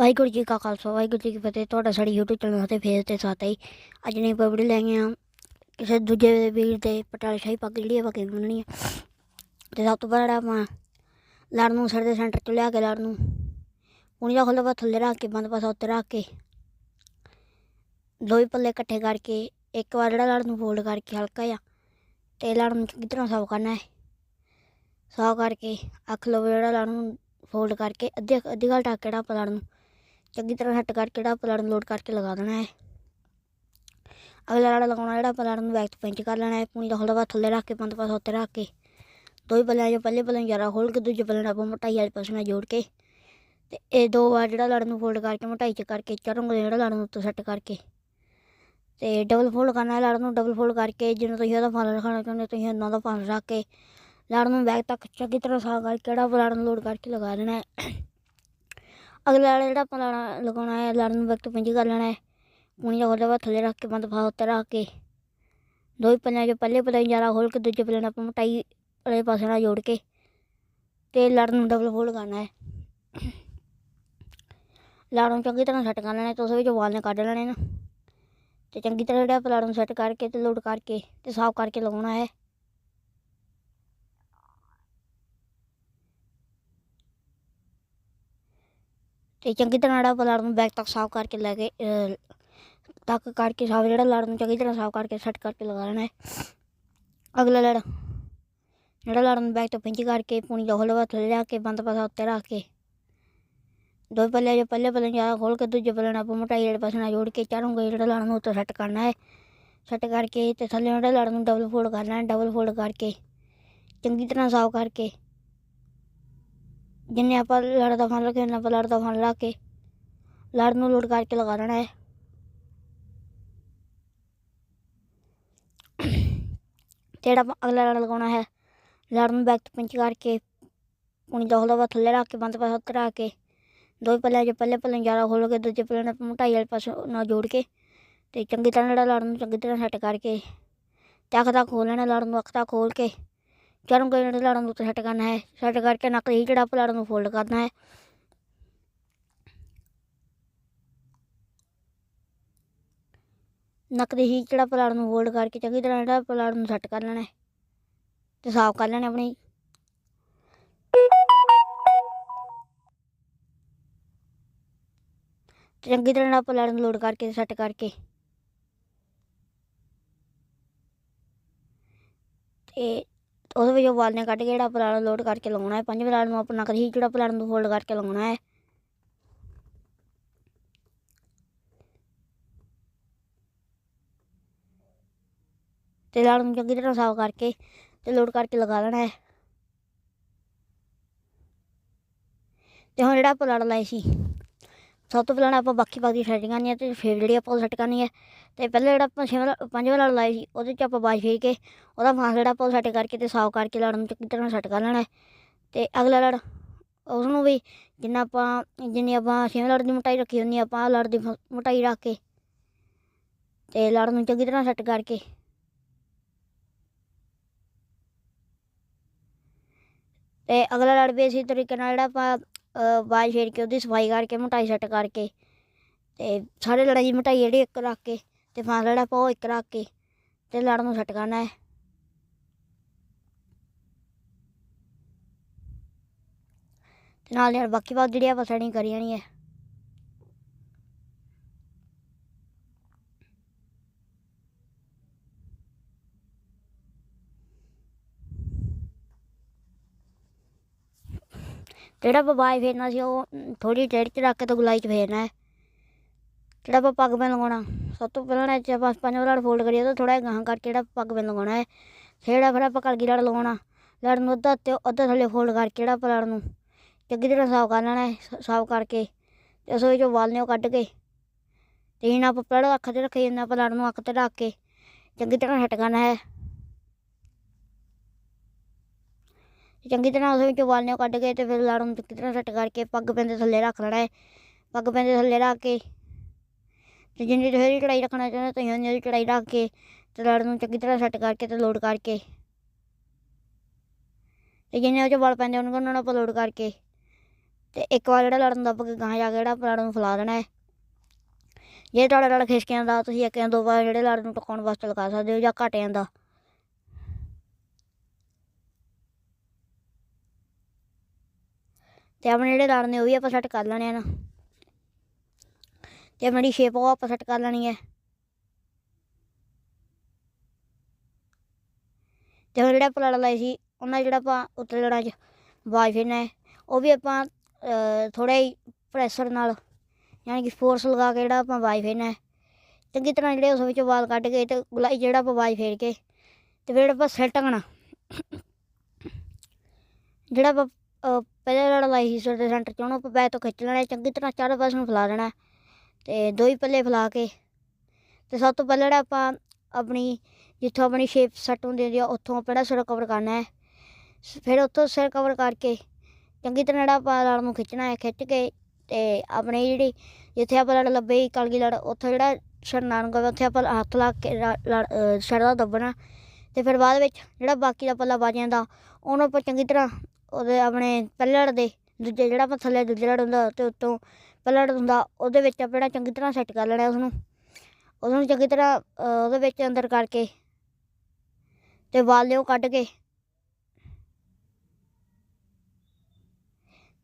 ਵਾਹਿਗੁਰੂ ਜੀ ਕਾ ਖਾਲਸਾ, ਵਾਹਿਗੁਰੂ ਜੀ ਕੀ ਫਤਿਹ। ਤੁਹਾਡਾ ਸਾਡੀ YouTube ਚੈਨਲ ਤੇ ਫੇਸ ਤੇ ਸਾਥ ਹੀ ਅੱਜ ਨੇ ਪਬੜੀ ਲੈ ਗਏ ਆ ਕਿਸੇ ਦੂਜੇ ਵੀਰ ਦੇ ਪਟਾਲੇ ਸ਼ਾਹੀ ਪੱਗ ਜਿਹੜੀ ਆਪਾਂ ਕਿਵੇਂ ਬੰਨਣੀ ਆ। ਤੇ ਸਭ ਤੋਂ ਪਹਿਲਾਂ ਆਪਾਂ ਲੜ ਨੂੰ ਸਿਰ ਦੇ ਸੈਂਟਰ ਤੋਂ ਲਿਆ ਕੇ ਲੜ ਨੂੰ ਪੂਣੀ ਦਾ ਖੁੱਲ੍ਹਾ ਥੱਲੇ ਰੱਖ ਕੇ, ਬੰਦ ਪਾਸਾ ਉੱਤੇ ਰੱਖ ਕੇ ਦੋਈ ਪੱਲੇ ਇਕੱਠੇ ਕਰਕੇ, ਇੱਕ ਵਾਰ ਜਿਹੜਾ ਲੜ ਨੂੰ ਫੋਲਡ ਕਰਕੇ ਹਲਕਾ ਆ ਤੇ ਲੜ ਨੂੰ ਚੰਗੀ ਸਾਫ਼ ਕਰਨਾ ਹੈ। ਸਾਫ਼ ਕਰਕੇ ਅੱਖ ਲਓ ਜਿਹੜਾ ਲੜ ਨੂੰ ਫੋਲਡ ਕਰਕੇ, ਅੱਧੇ ਅੱਧੀ ਘਲ ਟੱਕ ਜਿਹੜਾ ਆਪਾਂ ਲੜ ਨੂੰ ਚੰਗੀ ਤਰ੍ਹਾਂ ਸੈੱਟ ਕਰਕੇ ਜਿਹੜਾ ਪਲਾੜ ਨੂੰ ਲੋਡ ਕਰਕੇ ਲਗਾ ਦੇਣਾ ਹੈ। ਅਗਲਾ ਲੜਾ ਲਗਾਉਣਾ, ਜਿਹੜਾ ਪਲਾੜ ਨੂੰ ਬੈਕ ਤੋਂ ਪਿੰਚ ਕਰ ਲੈਣਾ ਹੈ ਪੂਣੀ ਦਾ ਹਲਵਾ ਥੱਲੇ ਰੱਖ ਕੇ ਪੰਜ ਪਾਸ ਉੱਤੇ ਰੱਖ ਕੇ। ਦੋਈ ਪੱਲਿਆਂ ਜੋ ਪਹਿਲੇ ਪੱਲੇ ਜ਼ਿਆਦਾ ਖੋਲ ਕੇ, ਦੂਜੇ ਪੱਲੇ ਨਾਲ ਆਪਾਂ ਮੋਟਾਈ ਵਾਲੇ ਪਾਸੇ ਨਾਲ ਜੋੜ ਕੇ। ਤੇ ਇਹ ਦੋ ਵਾਰ ਜਿਹੜਾ ਲੜ ਨੂੰ ਫੋਲਡ ਕਰਕੇ, ਮੋਟਾਈ ਚ ਕਰਕੇ, ਚਾਰੋਂ ਜਿਹੜਾ ਲੜ ਨੂੰ ਉੱਤੇ ਸੈੱਟ ਕਰਕੇ। ਤੇ ਡਬਲ ਫੋਲਡ ਕਰਨਾ ਹੈ, ਲੜ ਨੂੰ ਡਬਲ ਫੋਲਡ ਕਰਕੇ ਜਿਵੇਂ ਤੁਸੀਂ ਉਹਦਾ ਫਲ ਰੱਖਣਾ ਚਾਹੁੰਦੇ ਤੁਸੀਂ ਉਹਨਾਂ ਦਾ ਫਲ ਰੱਖ ਕੇ, ਲੜ ਨੂੰ ਬੈਕ ਤੱਕ ਚੰਗੀ ਤਰ੍ਹਾਂ ਸਾਹ ਕਰਕੇ, ਜਿਹੜਾ ਲੜ ਨੂੰ ਲੋਡ ਕਰਕੇ ਲਗਾ ਦੇਣਾ ਹੈ। ਅਗਲਾ ਵਾਲਾ ਜਿਹੜਾ ਆਪਾਂ ਲਾਣਾ, ਲਗਾਉਣਾ ਹੈ, ਲੜਨ ਨੂੰ ਵਕਤ ਪਿੰਜ ਕਰ ਲੈਣਾ ਹੈ ਪੂਣੀ ਦਾ ਉਹਦੇ ਥੱਲੇ ਰੱਖ ਕੇ, ਬੰਦ ਫਾ ਉੱਤੇ ਰੱਖ ਕੇ। ਦੋ ਹੀ ਪੱਲਿਆਂ ਚ ਪਹਿਲੇ ਪੱਲੇ ਜ਼ਿਆਦਾ ਖੋਲ ਕੇ, ਦੂਜੇ ਪੱਲੇ ਨਾਲ ਆਪਾਂ ਮੋਟਾਈ ਵਾਲੇ ਪਾਸੇ ਨਾਲ ਜੋੜ ਕੇ ਤੇ ਲੜ ਨੂੰ ਡਬਲ ਫੋਲਡ ਕਰਨਾ ਹੈ। ਲੜ ਨੂੰ ਚੰਗੀ ਤਰ੍ਹਾਂ ਸੈੱਟ ਕਰ ਲੈਣਾ ਤੇ ਉਸ ਵਿੱਚ ਵਾਲ ਨੇ ਕੱਢ ਲੈਣੇ ਨਾ। ਤੇ ਚੰਗੀ ਤਰ੍ਹਾਂ ਜਿਹੜਾ ਆਪਾਂ ਲੜ ਨੂੰ ਸੈੱਟ ਕਰਕੇ ਤੇ ਲੋਡ ਕਰਕੇ ਤੇ ਸਾਫ਼ ਕਰਕੇ ਲਗਾਉਣਾ ਹੈ। ਤੇ ਚੰਗੀ ਤਰ੍ਹਾਂ ਜਿਹੜਾ ਆਪਾਂ ਲੜ ਨੂੰ ਬੈਕ ਤੱਕ ਸਾਫ਼ ਕਰਕੇ ਲੈ ਕੇ ਤੱਕ ਕਰਕੇ ਸਾਫ਼ ਜਿਹੜਾ ਲੜ ਨੂੰ ਚੰਗੀ ਤਰ੍ਹਾਂ ਸਾਫ਼ ਕਰਕੇ ਸੈੱਟ ਕਰਕੇ ਲਗਾ ਲੈਣਾ ਹੈ। ਅਗਲਾ ਲੜ। ਜਿਹੜਾ ਲੜ ਨੂੰ ਬੈਕ ਤੋਂ ਪਿੰਚ ਕਰਕੇ ਪੂਣੀ ਦਾ ਹਲਵਾ ਥੱਲੇ ਲਿਆ ਕੇ, ਬੰਦ ਪਾਸਾ ਉੱਤੇ ਰੱਖ ਕੇ। ਦੋ ਪੱਲੇ ਜੋ ਪਹਿਲੇ ਪੱਲੇ ਜ਼ਿਆਦਾ ਖੋਲ ਕੇ ਦੂਜੇ ਪੱਲੇ ਨਾਲ ਆਪਾਂ ਮੋਟਾਈ ਜਿਹੜੇ ਪਾਸੇ ਨਾਲ ਜੋੜ ਕੇ ਚਾਰੋਂ ਜਿਹੜਾ ਲੜ ਨੂੰ ਉੱਤੇ ਸੈੱਟ ਕਰਨਾ ਹੈ। ਸੈੱਟ ਕਰਕੇ ਤੇ ਥੱਲੇ ਜਿਹੜਾ ਲੜ ਨੂੰ ਡਬਲ ਫੋਲਡ ਕਰਨਾ ਹੈ ਡਬਲ ਫੋਲਡ ਕਰਕੇ। ਚੰਗੀ ਤਰ੍ਹਾਂ ਸਾਫ਼ ਕਰਕੇ। ਜਿੰਨੇ ਆਪਾਂ ਲੜ ਦਾ ਫਨ ਰੱਖਿਆ ਉਹਨਾਂ ਆਪਾਂ ਲੜ ਦਾ ਫਨ ਲਾ ਕੇ ਲੜ ਨੂੰ ਲੋਡ ਕਰਕੇ ਲਗਾ ਦੇਣਾ ਹੈ ਜਿਹੜਾ ਆਪਾਂ ਅਗਲਾ ਲੜ ਲਗਾਉਣਾ ਹੈ, ਲੜ ਨੂੰ ਬੈਕ ਤੋਂ ਪਿੰਚ ਕਰਕੇ ਪੁਣੀ ਦਾ ਹਲਵਾ ਥੱਲੇ ਰੱਖ ਕੇ, ਬੰਦ ਪਾਸੇ ਹੱਥ ਰੱਖ ਕੇ, ਦੋ ਪੱਲੇ ਜੋ ਪਹਿਲੇ ਪੱਲੇ ਜ਼ਿਆਦਾ ਖੋਲ ਕੇ, ਦੂਜੇ ਪੱਲੇ ਨਾਲ ਮੋਟਾਈ ਵਾਲੇ ਪਾਸੇ ਨਾਲ ਜੋੜ ਕੇ ਤੇ ਚੰਗੀ ਤਰ੍ਹਾਂ ਲੜਾ ਲੜ ਨੂੰ ਚੰਗੀ ਤਰ੍ਹਾਂ ਸੈੱਟ ਕਰਕੇ ਤੇ ਅੱਖ ਤੱਕ ਖੋਲ ਲੈਣਾ, ਲੜ ਨੂੰ ਅੱਖ ਤੱਕ ਖੋਲ ਕੇ ਚਾਰੋਂ ਗਏ ਜਿਹੜੇ ਨੂੰ ਉੱਤੇ ਸੈੱਟ ਕਰਨਾ ਹੈ। ਸੈੱਟ ਕਰਕੇ ਨੱਕ ਹੀ ਜਿਹੜਾ ਪਲਾੜ ਨੂੰ ਫੋਲਡ ਕਰਨਾ ਹੈ। ਨੱਕ ਦੇ ਹੀ ਜਿਹੜਾ ਪਲਾੜ ਨੂੰ ਫੋਲਡ ਕਰਕੇ ਚੰਗੀ ਤਰ੍ਹਾਂ ਜਿਹੜਾ ਪਲਾੜ ਨੂੰ ਸੈੱਟ ਕਰ ਲੈਣਾ ਹੈ ਤੇ ਸਾਫ਼ ਕਰ ਲੈਣਾ ਆਪਣੀ। ਚੰਗੀ ਤਰ੍ਹਾਂ ਨਾਲ ਪਲਾੜ ਨੂੰ ਲੋਡ ਕਰਕੇ ਸੈੱਟ ਕਰਕੇ। ਤੇ ਉਹਦੇ ਵਿੱਚੋਂ ਵਾਲ ਨੇ ਕੱਢ ਕੇ ਜਿਹੜਾ ਪਲਾੜ ਲੋਡ ਕਰਕੇ ਲਾਉਣਾ ਹੈ, ਪੰਜ ਪਲਾੜ ਨੂੰ ਆਪਣਾ ਕਰੀ ਜਿਹੜਾ ਪਲਾੜ ਨੂੰ ਫੋਲਡ ਕਰਕੇ ਲਾਉਣਾ ਹੈ। ਤੇ ਲਾੜ ਨੂੰ ਚੰਗੀ ਤਰ੍ਹਾਂ ਸਾਫ਼ ਕਰਕੇ ਤੇ ਲੋਡ ਕਰਕੇ ਲਗਾ ਲੈਣਾ ਹੈ। ਤੇ ਹੁਣ ਜਿਹੜਾ ਪਲਾੜ ਲਾਇਆ ਸੀ ਸਭ ਤੋਂ ਪਹਿਲਾਂ ਆਪਾਂ ਬਾਕੀ ਬਾਕੀ ਸੈਟਿੰਗ ਕਰਨੀ ਹੈ ਤੇ ਫਿਰ ਜਿਹੜੀ ਆਪਾਂ ਸੈੱਟ ਕਰਨੀ ਹੈ ਤੇ ਪਹਿਲਾਂ ਜਿਹੜਾ ਆਪਾਂ ਛੇਵਾਂ ਪੰਜਵਾਂ ਲੜ ਲਾਇਆ ਸੀ, ਉਹਦੇ 'ਚ ਆਪਾਂ ਬਾਜ ਫੇਰ ਕੇ ਉਹਦਾ ਫਾਂਸ ਜਿਹੜਾ ਆਪਾਂ ਸੈੱਟ ਕਰਕੇ ਤੇ ਸਾਫ਼ ਕਰਕੇ ਲੜ ਨੂੰ ਚੰਗੀ ਤਰ੍ਹਾਂ ਸੈੱਟ ਕਰ ਲੈਣਾ। ਹੈ ਤੇ ਅਗਲਾ ਲੜ ਉਸ ਨੂੰ ਵੀ ਜਿੰਨਾ ਆਪਾਂ ਜਿੰਨੀ ਆਪਾਂ ਛੇਵਾਂ ਲੜ ਦੀ ਮੋਟਾਈ ਰੱਖੀ ਹੁੰਦੀ ਆਪਾਂ ਲੜ ਦੀ ਫ- ਮੋਟਾਈ ਰੱਖ ਕੇ ਤੇ ਲੜ ਨੂੰ ਚੰਗੀ ਤਰ੍ਹਾਂ ਸੈੱਟ ਕਰਕੇ ਤੇ ਅਗਲਾ ਲੜ ਵੀ ਇਸੇ ਤਰੀਕੇ ਨਾਲ ਜਿਹੜਾ ਆਪਾਂ ਅਹ, ਛੇੜ ਕੇ ਉਹਦੀ ਸਫ਼ਾਈ ਕਰਕੇ ਮੋਟਾਈ ਸੈੱਟ ਕਰਕੇ ਤੇ ਸਾਰੇ ਲੜਾਈ ਦੀ ਮੋਟਾਈ ਜਿਹੜੀ ਇੱਕ ਰੱਖ ਕੇ ਤੇ ਫਾਂਸ ਜਿਹੜਾ ਆਪਾਂ ਇੱਕ ਰੱਖ ਕੇ ਤੇ ਲੜ ਨੂੰ ਸੈੱਟ ਕਰਨਾ ਹੈ। ਤੇ ਨਾਲ ਨਾਲ ਬਾਕੀ ਬਾਤ ਜਿਹੜੀ ਆਪਾਂ ਸੈਟਿੰਗ ਕਰੀ ਜਾਣੀ ਹੈ। ਜਿਹੜਾ ਆਪਾਂ ਬਾਜ ਫੇਰਨਾ ਸੀ, ਉਹ ਥੋੜੀ ਟੇੜ ਚ ਰੱਖ ਕੇ ਤੇ ਗੁਲਾਈ ਚ ਫੇਰਨਾ ਹੈ। ਜਿਹੜਾ ਆਪਾਂ ਪੱਗ ਪੈਨ ਲਗਾਉਣਾ, ਸਭ ਤੋਂ ਪਹਿਲਾਂ ਇਹ 'ਚ ਆਪਾਂ ਪੰਜ ਲੜ ਫੋਲਡ ਕਰੀਏ ਤਾਂ ਥੋੜਾ ਗਾਹਾਂ ਕਰਕੇ ਜਿਹੜਾ ਪੱਗ ਪੈਨ ਲਗਾਉਣਾ ਹੈ। ਜਿਹੜਾ ਫਿਰ ਆਪਾਂ ਕਲਗੀ ਲੜ ਲਗਾਉਣਾ ਲੜ ਨੂੰ ਅੱਧਾ ਤੇ ਅੱਧਾ ਥੱਲੇ ਫੋਲਡ ਕਰਕੇ ਜਿਹੜਾ ਆਪਾਂ ਲੜ ਨੂੰ ਚੰਗੀ ਤਰ੍ਹਾਂ ਸਾਫ਼ ਕਰ ਲੈਣਾ ਹੈ ਸਾਫ਼ ਕਰਕੇ ਤੇ ਉਸ ਵਿੱਚੋਂ ਵਾਲ ਨੇ ਉਹ ਕੱਢ ਕੇ ਤੇ ਇਹਨਾਂ ਆਪਾਂ ਪਹਿਲਾਂ ਅੱਖ ਤੇ ਰੱਖੇ ਜਾਂਦਾ ਆਪਾਂ ਲੜ ਨੂੰ ਅੱਖ ਤੇ ਰੱਖ ਕੇ ਚੰਗੀ ਤਰ੍ਹਾਂ ਹਟ ਹੈ ਤੇ ਚੰਗੀ ਤਰ੍ਹਾਂ ਉਸ ਵਿੱਚੋਂ ਵਾਲ ਨੇ ਉਹ ਕੱਢ ਕੇ ਤੇ ਫਿਰ ਲੜ ਨੂੰ ਚੰਗੀ ਤਰ੍ਹਾਂ ਸੈੱਟ ਕਰਕੇ ਪੱਗ ਪੈਂਦੇ ਥੱਲੇ ਰੱਖ ਲੈਣਾ ਹੈ। ਪੱਗ ਪੈਂਦੇ ਥੱਲੇ ਰੱਖ ਕੇ ਤੇ ਜਿੰਨੀ ਤੁਸੀਂ ਚੜਾਈ ਰੱਖਣਾ ਚਾਹੁੰਦੇ ਤੁਸੀਂ ਉਨੀ ਦੀ ਚੜਾਈ ਰੱਖ ਕੇ ਤੇ ਲੜ ਨੂੰ ਚੰਗੀ ਤਰ੍ਹਾਂ ਸੈੱਟ ਕਰਕੇ ਤੇ ਲੋਡ ਕਰਕੇ ਤੇ ਜਿੰਨੇ ਉਹ 'ਚ ਵਲ ਪੈਂਦੇ ਉਹਨਾਂ ਨੂੰ ਆਪਾਂ ਲੋਡ ਕਰਕੇ ਤੇ ਇੱਕ ਵਾਰ ਜਿਹੜਾ ਲੜਨ ਨੂੰ ਦੱਬ ਕੇ ਗਾਂ ਜਾ ਕੇ ਜਿਹੜਾ ਲੜਨ ਨੂੰ ਫੈਲਾ ਦੇਣਾ ਹੈ। ਜੇ ਤੁਹਾਡਾ ਲੜ ਖਿਸਕ ਜਾਂਦਾ ਤੁਸੀਂ ਇੱਕ ਜਾਂ ਦੋ ਵਾਰ ਜਿਹੜੇ ਲੜ ਨੂੰ ਟਕਾਉਣ ਵਾਸਤੇ ਲਗਾ ਸਕਦੇ ਹੋ ਜਾਂ ਘਟ ਜਾਂਦਾ ਤੇ ਆਪਣੇ ਜਿਹੜੇ ਲੜ ਨੇ ਉਹ ਵੀ ਆਪਾਂ ਸੈੱਟ ਕਰ ਲੈਣੇ ਆ ਨਾ। ਤੇ ਆਪਣੀ ਸ਼ੇਪ ਉਹ ਆਪਾਂ ਸੈੱਟ ਕਰ ਲੈਣੀ ਹੈ। ਤੇ ਹੁਣ ਜਿਹੜਾ ਆਪਾਂ ਲੜ ਲਾਈ ਸੀ, ਉਹਨਾਂ ਜਿਹੜਾ ਆਪਾਂ ਉੱਤੇ ਲੜਾਂ 'ਚ ਆਵਾਜ਼ ਫੇਰਨਾ ਹੈ, ਉਹ ਵੀ ਆਪਾਂ ਥੋੜਾ ਹੀ ਪ੍ਰੈਸ਼ਰ ਨਾਲ, ਯਾਨੀ ਕਿ ਫੋਰਸ ਲਗਾ ਕੇ ਜਿਹੜਾ ਆਪਾਂ ਆਵਾਜ਼ ਫੇਰਨਾ ਹੈ। ਚੰਗੀ ਤਰ੍ਹਾਂ ਜਿਹੜੇ ਉਸ ਵਿੱਚੋਂ ਵਾਲ ਕੱਢ ਕੇ ਤੇ ਗੁਲਾਈ ਜਿਹੜਾ ਆਪਾਂ ਆਵਾਜ਼ ਫੇਰ ਕੇ, ਤੇ ਫਿਰ ਆਪਾਂ ਸਿਰ ਟੰਗਣਾ ਜਿਹੜਾ ਆਪਾਂ ਪਹਿਲੇ ਲੜ ਲਾਈ ਸੀ ਸਿਰ ਦੇ ਸੈਂਟਰ 'ਚ ਉਹਨੂੰ ਆਪਾਂ ਬੈਕ ਤੋਂ ਖਿੱਚ ਲੈਣਾ ਚੰਗੀ ਤਰ੍ਹਾਂ ਚਾਰੇ ਪਾਸੇ ਨੂੰ ਫੈਲਾ ਦੇਣਾ। ਹੈ ਤੇ ਦੋ ਹੀ ਪੱਲੇ ਫੈਲਾ ਕੇ। ਤੇ ਸਭ ਤੋਂ ਪਹਿਲਾਂ ਜਿਹੜਾ ਆਪਾਂ ਆਪਣੀ, ਜਿੱਥੋਂ ਆਪਣੀ ਸ਼ੇਪ ਸੈੱਟ ਹੁੰਦੀ ਹੁੰਦੀ ਆ, ਉੱਥੋਂ ਜਿਹੜਾ ਸਿਰ ਕਵਰ ਕਰਨਾ ਹੈ। ਸ- ਫਿਰ ਉੱਥੋਂ ਸਿਰ ਕਵਰ ਕਰਕੇ ਚੰਗੀ ਤਰ੍ਹਾਂ ਜਿਹੜਾ ਆਪਾਂ ਲੜ ਨੂੰ ਖਿੱਚਣਾ ਹੈ, ਖਿੱਚ ਕੇ ਤੇ ਆਪਣੀ ਜਿਹੜੀ ਜਿੱਥੇ ਆਪਾਂ ਲੜ ਲੱਭੇ ਸੀ, ਕਲਗੀ ਲੜ, ਉੱਥੋਂ ਜਿਹੜਾ ਸਿਰ ਨਾ ਨੂੰ ਉੱਥੇ ਆਪਾਂ ਹੱਥ ਲਾ ਕੇ ਲ- ਲੜ, ਅਹ ਸਿਰ ਦਾ ਦੱਬਣਾ। ਤੇ ਫਿਰ ਬਾਅਦ ਵਿੱਚ ਜਿਹੜਾ ਬਾਕੀ ਦਾ ਪੱਲਾ ਬਚ ਜਾਂਦਾ ਉਹਨੂੰ ਆਪਾਂ ਚੰਗੀ ਤਰ੍ਹਾਂ ਉਹਦੇ ਆਪਣੇ ਪਹਿਲੇ ਦੇ, ਦੂਜੇ ਜਿਹੜਾ ਆਪਾਂ ਥੱਲੇ ਦੂਜੇ ਲੜ ਹੁੰਦਾ ਤੇ ਉੱਤੋਂ ਪਹਿਲਾ ਹੁੰਦਾ, ਉਹਦੇ ਵਿੱਚ ਆਪਾਂ ਜਿਹੜਾ ਚੰਗੀ ਤਰ੍ਹਾਂ ਸੈੱਟ ਕਰ ਲੈਣਾ ਉਸਨੂੰ। ਉਸਨੂੰ ਚੰਗੀ ਤਰ੍ਹਾਂ ਉਹਦੇ ਵਿੱਚ ਅੰਦਰ ਕਰਕੇ ਤੇ ਵਾਲ ਲਿਓ ਕੱਢ ਕੇ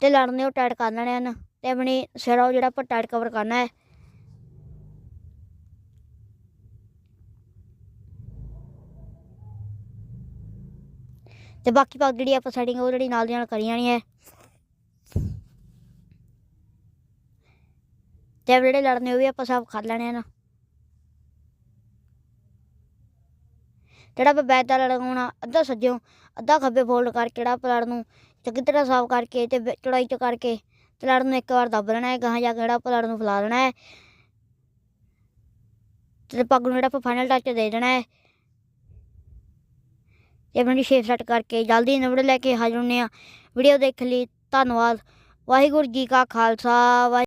ਤੇ ਲੜ ਉਹ ਟਾਈਟ ਕਰ ਲੈਣੇ ਹਨ ਤੇ ਆਪਣੀ ਸਿਰ ਉਹ ਜਿਹੜਾ ਆਪਾਂ ਟਾਈਟ ਕਵਰ ਕਰਨਾ ਹੈ ਤੇ ਬਾਕੀ ਪੱਗ ਜਿਹੜੀ ਆਪਾਂ ਸੈਟਿੰਗ ਉਹ ਜਿਹੜੀ ਨਾਲ ਦੀ ਨਾਲ ਕਰੀ ਜਾਣੀ ਹੈ। ਤੇ ਜਿਹੜੇ ਲੜਨੇ, ਉਹ ਵੀ ਆਪਾਂ ਸਾਫ਼ ਕਰ ਲੈਣੇ ਨਾ। ਜਿਹੜਾ ਆਪਾਂ ਬੈਕ ਦਾ ਲੜਾਉਣਾ ਅੱਧਾ ਸੱਜਿਓ, ਅੱਧਾ ਖੱਬੇ ਫੋਲਡ ਕਰਕੇ ਜਿਹੜਾ ਆਪਾਂ ਲੜ ਨੂੰ ਚੰਗੀ ਤਰ੍ਹਾਂ ਸਾਫ਼ ਕਰਕੇ ਤੇ ਵਿੱਚ ਚੜਾਈ ਚ ਕਰਕੇ ਤੇ ਲੜ ਨੂੰ ਇੱਕ ਵਾਰ ਦੱਬ ਲੈਣਾ ਹੈ, ਗਾਹਾਂ ਜਾ ਕੇ ਜਿਹੜਾ ਆਪਾਂ ਲੜ ਨੂੰ ਫੈਲਾ ਦੇਣਾ ਹੈ। ਤੇ ਪੱਗ ਨੂੰ ਜਿਹੜਾ ਆਪਾਂ ਫਾਈਨਲ ਟੱਚ ਦੇ ਦੇਣਾ ਹੈ। ਤੇ ਆਪਣੀ ਸ਼ੇਪ ਸੈੱਟ ਕਰਕੇ ਜਲਦੀ ਨਵੜ ਲੈ ਕੇ ਹਾਜ਼ਰ ਹੁੰਦੇ ਆ ਵੀਡੀਓ ਦੇਖ ਲਈ ਧੰਨਵਾਦ। ਵਾਹਿਗੁਰੂ ਜੀ ਕਾ ਖਾਲਸਾ, ਵਾਹਿ